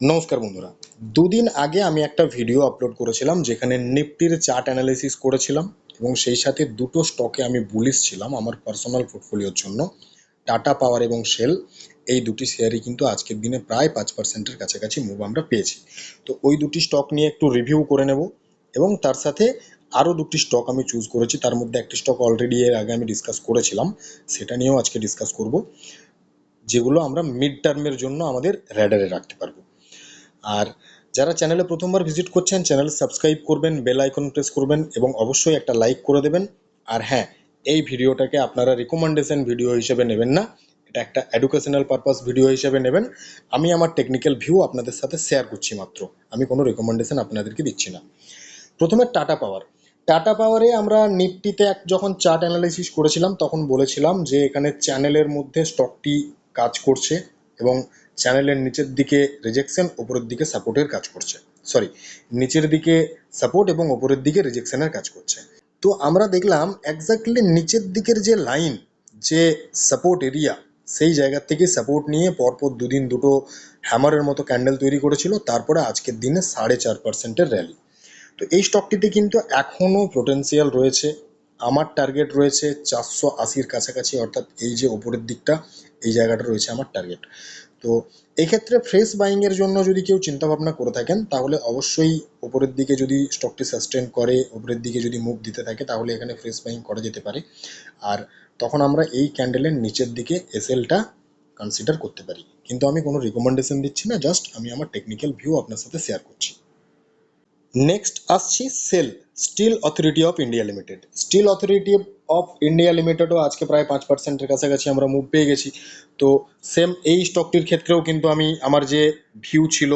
নমস্কার বন্ধুরা। দুদিন আগে আমি একটা ভিডিও আপলোড করেছিলাম, যেখানে নিফটির চার্ট অ্যানালিসিস করেছিলাম এবং সেই সাথে দুটো স্টকে আমি বুলিশ ছিলাম আমার পার্সোনাল পোর্টফোলিওর জন্য। টাটা পাওয়ার এবং শেল এই দুটি শেয়ারই কিন্তু আজকের দিনে প্রায় পাঁচ পার্সেন্টের কাছাকাছি মুভ আমরা পেয়েছি। তো ওই দুটি স্টক নিয়ে একটু রিভিউ করে নেব এবং তার সাথে আরও দুটি স্টক আমি চুজ করেছি। তার মধ্যে একটি স্টক অলরেডি এর আগে আমি ডিসকাস করেছিলাম, সেটা নিয়েও আজকে ডিসকাস করব, যেগুলো আমরা মিড টার্মের জন্য আমাদের র্যাডারে রাখতে পারব। আর যারা চ্যানেলে প্রথমবার ভিজিট করছেন চ্যানেল সাবস্ক্রাইব করবেন বেল আইকন প্রেস করবেন এবং অবশ্যই একটা লাইক করে দেবেন। আর হ্যাঁ এই ভিডিওটাকে আপনারা রিকমেন্ডেশন ভিডিও হিসেবে নেবেন না। এটা একটা এডুকেশনাল পারপাস ভিডিও হিসেবে নেবেন। আমি আমার টেকনিক্যাল ভিউ আপনাদের সাথে শেয়ার করছি মাত্র। আমি কোনো রিকমেন্ডেশন আপনাদেরকে দিচ্ছি না। প্রথমে টাটা পাওয়ার টাটা পাওয়ারে আমরা নিফটিতে এক যখন চার্ট অ্যানালাইসিস করেছিলাম, তখন বলেছিলাম যে এখানে চ্যানেলের মধ্যে স্টকটি কাজ করছে এবং চ্যানেলের নিচের দিকে রিজেকশন ওপরের দিকে সাপোর্টের কাজ করছে। সরি নিচের দিকে সাপোর্ট এবং ওপরের দিকে রিজেকশনের কাজ করছে। তো আমরা দেখলাম এক্স্যাক্টলি নিচের দিকের যে লাইন যে সাপোর্ট এরিয়া সেই জায়গা থেকে সাপোর্ট নিয়ে পরপর দুদিন দুটো হ্যামারের মতো ক্যান্ডেল তৈরি করেছিল। তারপরে আজকের দিনে সাড়ে চার পার্সেন্টের র্যালি তো এই স্টকটিতে কিন্তু এখনও পোটেন্সিয়াল রয়েছে। আমার টার্গেট রয়েছে চারশো আশির কাছাকাছি, অর্থাৎ এই যে ওপরের দিকটা, এই জায়গাটা রয়েছে আমার টার্গেট তো এক্ষেত্রে ফ্রেশ বাইংয়ের জন্য যদি কেউ চিন্তা ভাবনা করে থাকেন, তাহলে অবশ্যই ওপরের দিকে যদি স্টকটি সাস্টেন করে ওপরের দিকে যদি মুভ দিতে থাকে, তাহলে এখানে ফ্রেশ বাইং করা যেতে পারে। আর তখন আমরা এই ক্যান্ডেলের নিচের দিকে এসএলটা কনসিডার করতে পারি। কিন্তু আমি কোনো রিকমেন্ডেশন দিচ্ছি না জাস্ট আমি আমার টেকনিক্যাল ভিউ আপনার সাথে শেয়ার করছি। নেক্সট আসছি SAIL steel authority of India limited steel authority of India লিমিটেডও আজকে প্রায় পাঁচ পার্সেন্টের কাছাকাছি আমরা মুভ পেয়ে গেছি। তো সেম এই স্টকটির ক্ষেত্রেও কিন্তু আমি আমার যে ভিউ ছিল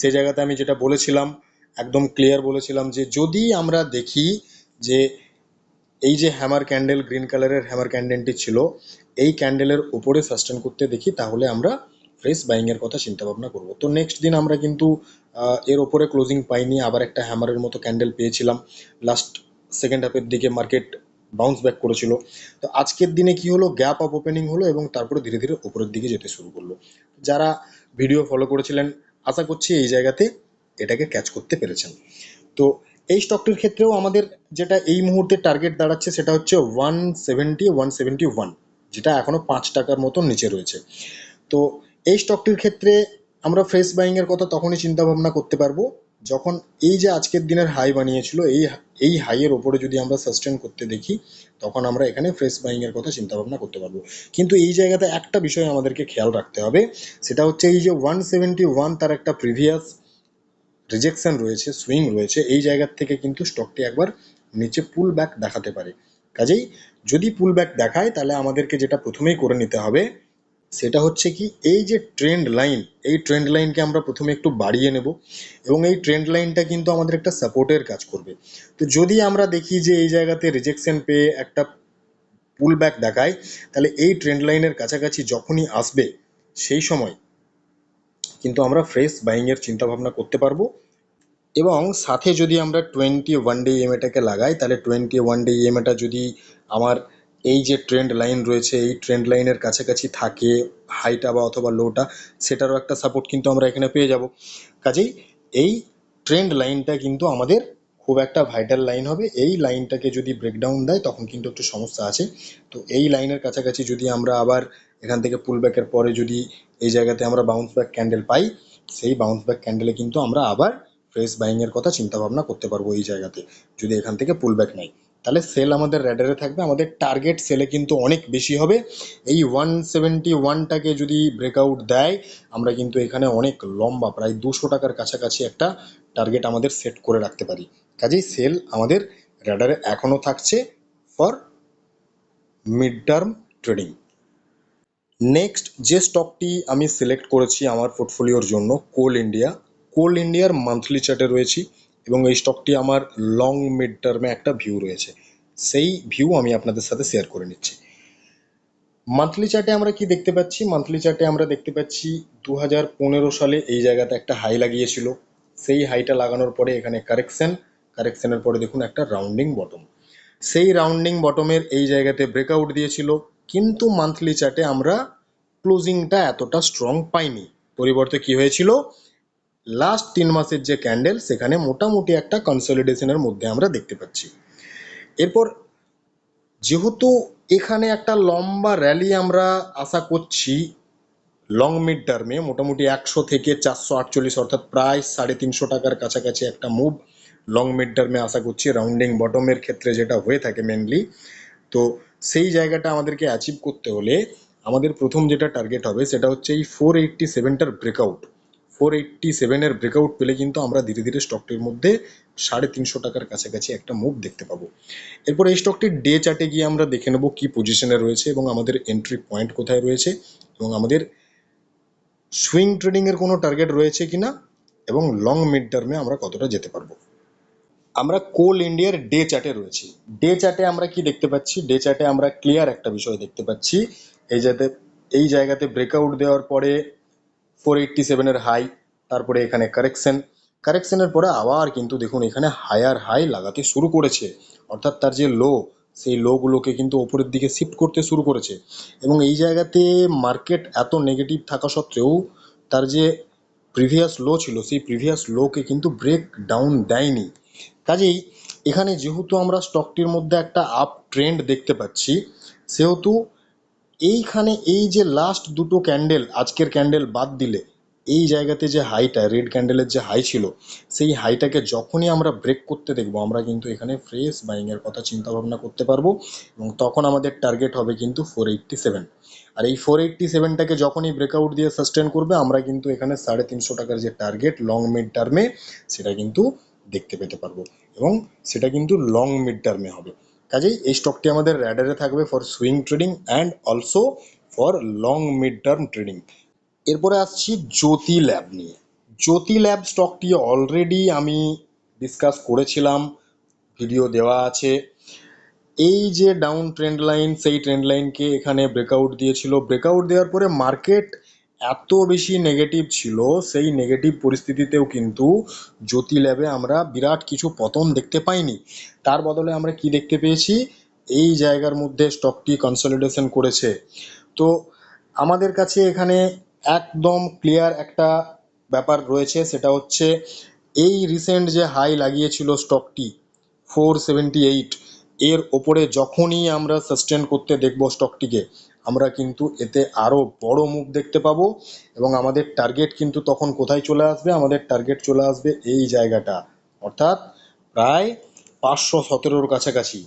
সেই জায়গাতে আমি যেটা বলেছিলাম, একদম ক্লিয়ার বলেছিলাম যে যদি আমরা দেখি যে এই যে হ্যামার ক্যান্ডেল গ্রিন কালারের হ্যামার ক্যান্ডেলটি ছিল, এই ক্যান্ডেলের উপরে সাস্টেন করতে দেখি, তাহলে আমরা ফ্রেশ বাইংয়ের কথা চিন্তা ভাবনা করব। তো নেক্সট দিন আমরা কিন্তু এর ওপরে ক্লোজিং পাইনি, আবার একটা হ্যামারের মতো ক্যান্ডেল পেয়েছিলাম। লাস্ট সেকেন্ড হাফের দিকে মার্কেট বাউন্স ব্যাক করেছিল। তো আজকের দিনে কি হলো? গ্যাপ আপ ওপেনিং হলো এবং তারপরে ধীরে ধীরে উপরের দিকে যেতে শুরু করল। যারা ভিডিও ফলো করেছিলেন, আশা করছি এই জায়গাতে এটাকে ক্যাচ করতে পেরেছেন। তো এই স্টকটির ক্ষেত্রেও আমাদের যেটা এই মুহূর্তে টার্গেট দাঁড়াচ্ছে সেটা হচ্ছে one seventy one seventy one যেটা এখনও পাঁচ টাকার মতন নিচে রয়েছে। তো এই স্টকটির ক্ষেত্রে আমরা ফ্রেশ বাইংয়ের কথা তখনই চিন্তা ভাবনা করতে পারব। যখন এই যে আজকের দিনের হাই বানিয়েছিল, এই এই হাইয়ের ওপরে যদি আমরা সাস্টেন করতে দেখি, তখন আমরা এখানে ফ্রেশ বাইংয়ের কথা চিন্তা ভাবনা করতে পারব। কিন্তু এই জায়গাতে একটা বিষয় আমাদেরকে খেয়াল রাখতে হবে, সেটা হচ্ছে এই যে ওয়ান সেভেন্টি ওয়ান তার একটা প্রিভিয়াস রিজেকশন রয়েছে সুইং রয়েছে, এই জায়গার থেকে কিন্তু স্টকটি একবার নিচে পুল ব্যাক দেখাতে পারে। কাজেই যদি পুল ব্যাক দেখায়, তাহলে আমাদেরকে যেটা প্রথমেই করে নিতে হবে সেটা হচ্ছে কি, এই যে ট্রেন্ড লাইন এই ট্রেন্ড লাইনকে আমরা প্রথমে একটু বাড়িয়ে নেব এবং এই ট্রেন্ড লাইনটা কিন্তু আমাদের একটা সাপোর্টের কাজ করবে। তো যদি আমরা দেখি যে এই জায়গাতে রিজেকশন পেয়ে একটা পুল ব্যাক দেখায়, তাহলে এই ট্রেন্ড লাইনের কাছাকাছি যখনই আসবে, সেই সময় কিন্তু আমরা ফ্রেশ বাইংয়ের চিন্তা ভাবনা করতে পারব। এবং সাথে যদি আমরা টোয়েন্টি ওয়ান ডে ইএমএটাকে লাগাই, তাহলে টোয়েন্টি ওয়ান ডে ইএমএটা যদি আমার এই যে ট্রেন্ড লাইন রয়েছে, এই ট্রেন্ড লাইনের কাছাকাছি থাকে হাইটা বা অথবা লোটা সেটারও একটা সাপোর্ট কিন্তু আমরা এখানে পেয়ে যাব। কাজেই এই ট্রেন্ড লাইনটা কিন্তু আমাদের খুব একটা ভাইটাল লাইন হবে। এই লাইনটাকে যদি ব্রেকডাউন দেয়, তখন কিন্তু একটু সমস্যা আছে। তো এই লাইনের কাছাকাছি যদি আমরা আবার এখান থেকে পুল ব্যাকের পরে যদি এই জায়গাতে আমরা বাউন্স ব্যাক ক্যান্ডেল পাই, সেই বাউন্স ব্যাক ক্যান্ডেলে কিন্তু আমরা আবার ফ্রেশ বাইংয়ের কথা চিন্তা ভাবনা করতে পারব এই জায়গাতে, যদি এখান থেকে পুল ব্যাক নেই তাহলে সেল আমাদের র্যাডারে থাকবে। আমাদের টার্গেট সেলে কিন্তু অনেক বেশি হবে। এই ওয়ান সেভেন্টি ওয়ানটাকে যদি ব্রেকআউট দেয়, আমরা কিন্তু এখানে অনেক লম্বা, প্রায় দুশো টাকার কাছাকাছি একটা টার্গেট আমাদের সেট করে রাখতে পারি। কাজেই সেল আমাদের র্যাডারে এখনও থাকছে for mid term trading next যে স্টকটি আমি সিলেক্ট করেছি আমার পোর্টফোলিওর জন্য কোল ইন্ডিয়া কোল ইন্ডিয়ার মান্থলি চার্টে রয়েছি। এবং এই স্টকটি আমার লং মিড টার্মে একটা ভিউ রয়েছে। সেই ভিউ আমি আপনাদের সাথে শেয়ার করে নিচ্ছি। মান্থলি চার্টে আমরা কি দেখতে পাচ্ছি? মান্থলি চার্টে আমরা দেখতে পাচ্ছি দু হাজার পনেরো সালে এই জায়গাতে একটা হাই লাগিয়েছিল। সেই হাইটা লাগানোর পরে এখানে কারেকশন কারেকশনের পরে দেখুন একটা রাউন্ডিং বটম সেই রাউন্ডিং বটমের এই জায়গাতে ব্রেকআউট দিয়েছিল, কিন্তু মান্থলি চার্টে আমরা ক্লোজিংটা এতটা স্ট্রং পাইনি। পরিবর্তে কি হয়েছিল? লাস্ট তিন মাসের যে ক্যান্ডেল সেখানে মোটামুটি একটা কনসলিডেশনের মধ্যে আমরা দেখতে পাচ্ছি। এরপর যেহেতু এখানে একটা লম্বা র্যালি আমরা আশা করছি লং মিড টার্মে মোটামুটি একশো থেকে চারশো আটচল্লিশ অর্থাৎ প্রায় সাড়ে তিনশো টাকার কাছাকাছি একটা মুভ লং মিড টার্মে আশা করছি রাউন্ডিং বটমের ক্ষেত্রে যেটা হয়ে থাকে মেনলি তো সেই জায়গাটা আমাদেরকে অ্যাচিভ করতে হলে আমাদের প্রথম যেটা টার্গেট হবে, সেটা হচ্ছে এই ফোর এইটটি সেভেনটার ব্রেকআউট ফোর এইটটি সেভেনের ব্রেকআউট পেলে কিন্তু আমরা ধীরে ধীরে স্টকটির মধ্যে সাড়ে তিনশো টাকার কাছাকাছি একটা মুভ দেখতে পাবো। এরপর এই স্টকটির ডে চার্টে গিয়ে আমরা দেখে নেব কী পজিশনে রয়েছে এবং আমাদের এন্ট্রি পয়েন্ট কোথায় রয়েছে এবং আমাদের সুইং ট্রেডিংয়ের কোনো টার্গেট রয়েছে কিনা এবং লং মিড টার্মে আমরা কতটা যেতে পারব। আমরা কোল ইন্ডিয়ার ডে চার্টে রয়েছি। ডে চার্টে আমরা কি দেখতে পাচ্ছি? ডে চার্টে আমরা ক্লিয়ার একটা বিষয় দেখতে পাচ্ছি। এই যাতে, এই জায়গাতে ব্রেকআউট দেওয়ার পরে ফোর এইটটি সেভেনের হাই তারপরে এখানে কারেকশন কারেকশনের পরে আবার কিন্তু দেখুন, এখানে হায়ার হাই লাগাতে শুরু করেছে। অর্থাৎ তার যে লো সেই লোগুলোকে কিন্তু ওপরের দিকে শিফট করতে শুরু করেছে। এবং এই জায়গাতে মার্কেট এত নেগেটিভ থাকা সত্ত্বেও তার যে প্রিভিয়াস লো ছিল, সেই প্রিভিয়াস লোকে কিন্তু ব্রেক ডাউন দেয়নি। কাজেই এখানে যেহেতু আমরা স্টকটির মধ্যে একটা আপ ট্রেন্ড দেখতে পাচ্ছি, সেহেতু এইখানে এই যে লাস্ট দুটো ক্যান্ডেল আজকের ক্যান্ডেল বাদ দিলে, এই জায়গাতে যে হাইটা রেড ক্যান্ডেলের যে হাই ছিল, সেই হাইটাকে যখনই আমরা ব্রেক করতে দেখব, আমরা কিন্তু এখানে ফ্রেশ বাইংয়ের কথা চিন্তা ভাবনা করতে পারব এবং তখন আমাদের টার্গেট হবে কিন্তু ফোর এইটটি সেভেন আর এই ফোর এইটটি সেভেনটাকে যখনই ব্রেকআউট দিয়ে সাস্টেন করবে, আমরা কিন্তু এখানে সাড়ে তিনশো টাকার যে টার্গেট লং মিড টার্মে সেটা কিন্তু দেখতে পেতে পারব এবং সেটা কিন্তু লং মিড টার্মে হবে। কাজেই এই স্টকটি আমাদের র্যাডারে থাকবে for swing trading and also for long mid term trading এরপরে আসছি জ্যোতি ল্যাব নিয়ে। জ্যোতি ল্যাব স্টকটি অলরেডি আমি ডিসকাস করেছিলাম ভিডিও দেওয়া আছে। এই যে ডাউন ট্রেন্ড লাইন সেই ট্রেন্ড লাইনকে এখানে ব্রেকআউট দিয়েছিল। ব্রেকআউট দেওয়ার পরে মার্কেট এত বেশি নেগেটিভ ছিল, সেই নেগেটিভ পরিস্থিতিতেও কিন্তু জ্যোতি ল্যাবে আমরা বিরাট কিছু পতন দেখতে পাইনি। তার বদলে আমরা কি দেখতে পেয়েছি? এই জায়গার মধ্যে স্টকটি কনসলিডেশন করেছে। তো আমাদের কাছে এখানে একদম ক্লিয়ার একটা ব্যাপার রয়েছে, সেটা হচ্ছে এই রিসেন্ট যে হাই লাগিয়েছিল স্টকটি ফোর সেভেন্টি এইট এর ওপরে যখনই আমরা সাস্টেন করতে দেখব স্টকটিকে আমরা কিন্তু এতে আরও বড় মুখ দেখতে পাবো এবং আমাদের টার্গেট কিন্তু তখন কোথায় চলে আসবে? আমাদের টার্গেট চলে আসবে এই জায়গাটা। অর্থাৎ প্রায় পাঁচশো সতেরোর কাছাকাছি।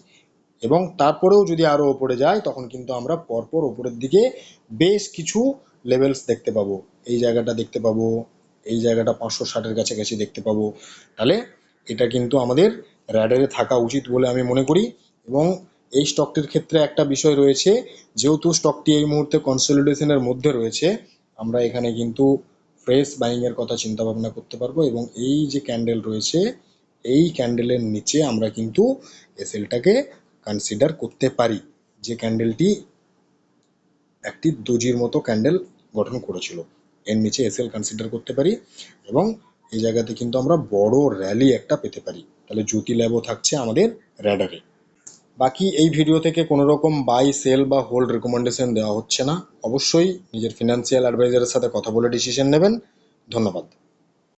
এবং তারপরেও যদি আরও ওপরে যায়, তখন কিন্তু আমরা পরপর ওপরের দিকে বেশ কিছু লেভেলস দেখতে পাবো। এই জায়গাটা দেখতে পাবো, এই জায়গাটা পাঁচশো ষাটের কাছাকাছি দেখতে পাবো। তাহলে এটা কিন্তু আমাদের র্যাডারে থাকা উচিত বলে আমি মনে করি। এবং এই স্টকটির ক্ষেত্রে একটা বিষয় রয়েছে, যেহেতু স্টকটি এই মুহূর্তে কনসলিডেশনের মধ্যে রয়েছে, আমরা এখানে কিন্তু ফ্রেশ বাইংয়ের কথা চিন্তা ভাবনা করতে পারব এবং এই যে ক্যান্ডেল রয়েছে, এই ক্যান্ডেলের নিচে আমরা কিন্তু এসএলটাকে কনসিডার করতে পারি, যে ক্যান্ডেলটি একটি দজির মতো ক্যান্ডেল গঠন করেছিল। এর নিচে এসএল কনসিডার করতে পারি এবং এই জায়গাতে কিন্তু আমরা বড় র্যালি একটা পেতে পারি। তাহলে জ্যোতি ল্যাবও থাকছে আমাদের র্যাডারে বাকি এই ভিডিও থেকে কোনো রকম বাই সেল বা হোল্ড রেকমেন্ডেশন দেওয়া হচ্ছে না। অবশ্যই নিজের ফিনান্সিয়াল অ্যাডভাইজারের সাথে কথা বলে ডিসিশন নেবেন। ধন্যবাদ।